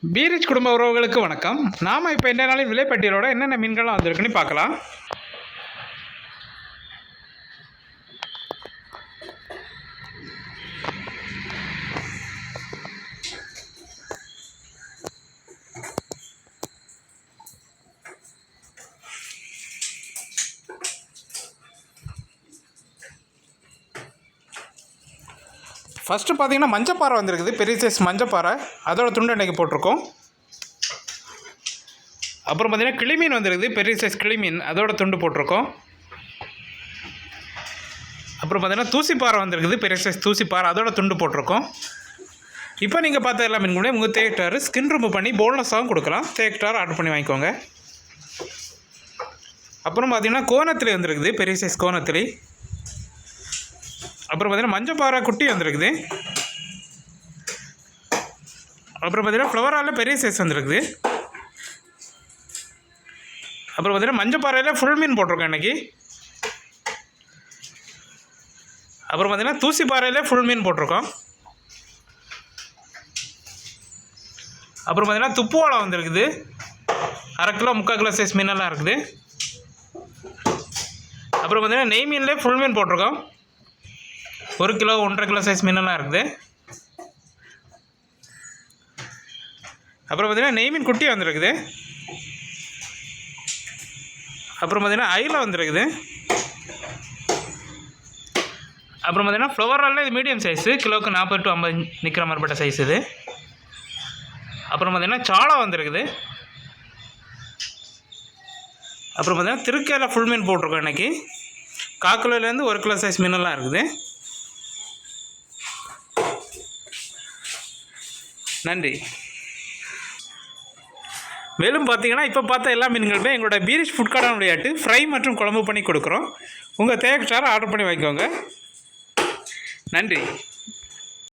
பீரிச் குடும்ப உறவுகளுக்கு வணக்கம். நாம் இப்போ இன்றைய நாளின் விலைப்பட்டியலோட என்னென்ன மீன்கள்லாம் வந்திருக்குன்னு பார்க்கலாம். ஃபஸ்ட்டு பார்த்தீங்கன்னா மஞ்சப்பாறை வந்திருக்குது. பெரிய சைஸ் மஞ்சப்பாறை. அதோட துண்டு அன்றைக்கி போட்டிருக்கோம். அப்புறம் பார்த்தீங்கன்னா கிளிமீன் வந்திருக்குது. பெரிய சைஸ் கிளிமீன். அதோட துண்டு போட்டிருக்கோம். அப்புறம் பார்த்தீங்கன்னா தூசிப்பாறை வந்திருக்குது. பெரிய சைஸ் தூசிப்பாறை. அதோட துண்டு போட்டிருக்கோம். இப்போ நீங்கள் பார்த்த எல்லா மீன் கூட உங்கள் தேக்டார் ஸ்கின் ரிமூவ் பண்ணி போன்லெஸ்ஸாகவும் கொடுக்கலாம். தேக்டார் ஆர்டர் பண்ணி வாங்கிக்கோங்க. அப்புறம் பார்த்தீங்கன்னா கோணத்தில் வந்திருக்குது. பெரிய சைஸ் கோணத்திலே. அப்புறம் பார்த்தீங்கன்னா மஞ்சப்பாறை குட்டி வந்திருக்குது. அப்புறம் பார்த்தீங்கன்னா ஃப்ளவரால் பெரிய சைஸ் வந்திருக்குது. அப்புறம் பார்த்தீங்கன்னா மஞ்சப்பாறையில் ஃபுல் மீன் போட்டிருக்கோம் இன்றைக்கி அப்புறம் பார்த்தீங்கன்னா தூசி பாறையிலே ஃபுல் மீன் போட்டிருக்கோம். அப்புறம் பார்த்தீங்கன்னா துப்புவாழை வந்திருக்குது. அரை கிலோ முக்கால் கிலோ சைஸ் மீனெல்லாம் இருக்குது. அப்புறம் பார்த்தீங்கன்னா நெய் மீன்லேயே ஃபுல் மீன் போட்டிருக்கோம். ஒரு கிலோ ஒன்றரை கிலோ சைஸ் மீனெல்லாம் இருக்குது. அப்புறம் பார்த்திங்கன்னா நெய் மீன் குட்டி வந்திருக்குது. அப்புறம் பார்த்திங்கன்னா ஐல வந்துருக்குது. அப்புறம் பார்த்தீங்கன்னா ஃப்ளவரால் இது மீடியம் சைஸு கிலோவுக்கு நாற்பது டு ஐம்பது நிற்கிற மாதிரிப்பட்ட சைஸ் இது. அப்புறம் பார்த்திங்கன்னா சாலா வந்திருக்குது. அப்புறம் பார்த்திங்கன்னா திருக்கையில் ஃபுல் மீன் போட்டிருக்கோம் இன்றைக்கி காக்கிலோலேருந்து ஒரு கிலோ சைஸ் மீனெல்லாம் இருக்குது. நன்றி. மேலும் பார்த்தீங்கன்னா இப்போ பார்த்த எல்லா மீன்களுமே எங்களோட பீரிஷ் ஃபுட் கார்டான விளையாட்டு ஃப்ரை மற்றும் குழம்பு பண்ணி கொடுக்குறோம். உங்கள் தேவைக்கு ஆர்டர் பண்ணி வாங்கிக்கோங்க. நன்றி.